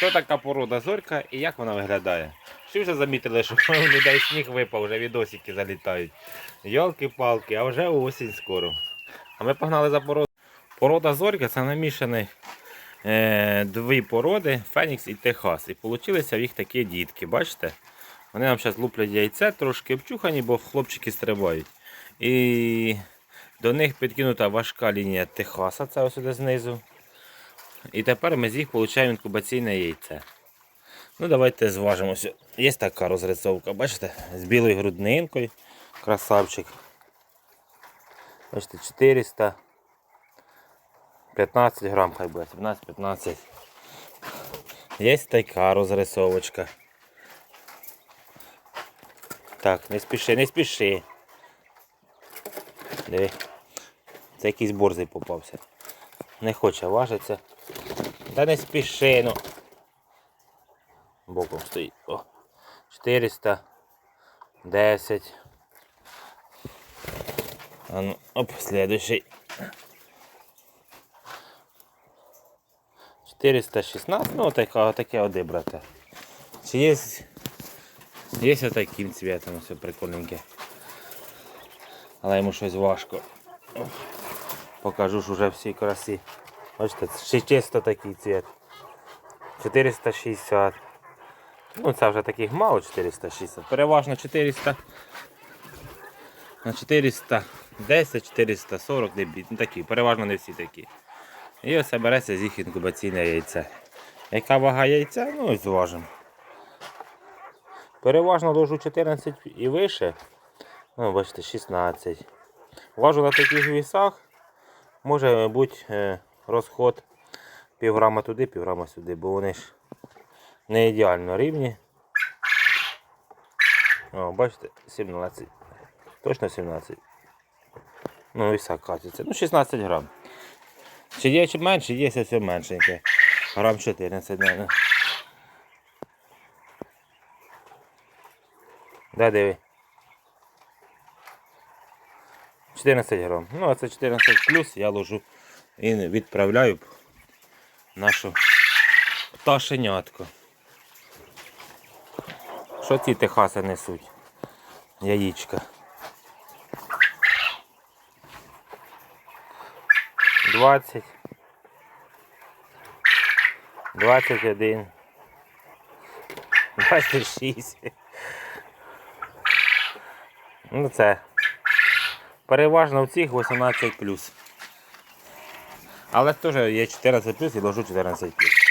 Хто така порода зорька і як вона виглядає? Всі вже замітили, що у людей сніг випав, вже відосики залітають. Йолки-палки, а вже осінь скоро. А ми погнали за породу. Порода зорька це намішані е, дві породи Фенікс і Техас. І получилися в їх такі дітки. Бачите? Вони нам зараз луплять яйце, трошки обчухані, бо хлопчики стрибають. І до них підкинута важка лінія Техаса, це ось сюди знизу. І тепер ми з їх отримуємо інкубаційне яйце. Ну, давайте зважимося. Є така розрисовка, бачите, з білою груднинкою. Красавчик. Бачите, 400. 15 грам, хай буде, 17-15. Є така розрисовочка. Так, не спіши, не спіши. Диви. Це якийсь борзий попався. Не хоче важитися. Та не спіши, ну. Боком стоїть. О. 410. А ну, оп, следующий. 416, ну така, таке оди, брате. Чи є, є таким цвітом, все прикольненьке. Але йому щось важко. Покажу ж уже всій красі. Бачите, ще чисто такий цвіт. 460. Ну, це вже таких мало 460. Переважно 400. На 410, 440 дебіт. Ну такі, переважно не всі такі. І ось береться з їх інкубаційне яйце. Яка вага яйця? Ну ось зважимо. Переважно ложу 14 і вище. Ну, бачите, 16. Важу на таких вісах. Може бути е, розход півграма туди, півграма сюди, бо вони ж не ідеально рівні. О, бачите, 17. Точно 17. Ну, віса катиться. Ну, 16 грам. Чи є чи менше, є все меншеньке. Грам 14, наверное. Да, диви. 14 грам. Ну, а це 14 плюс я ложу і відправляю нашу пташенятку. Що ці техаси несуть? Яєчка. 20. 21. 26. Ну це. Переважно в цих 18 плюс. Але теж є 14 плюс і ложу 14 плюс.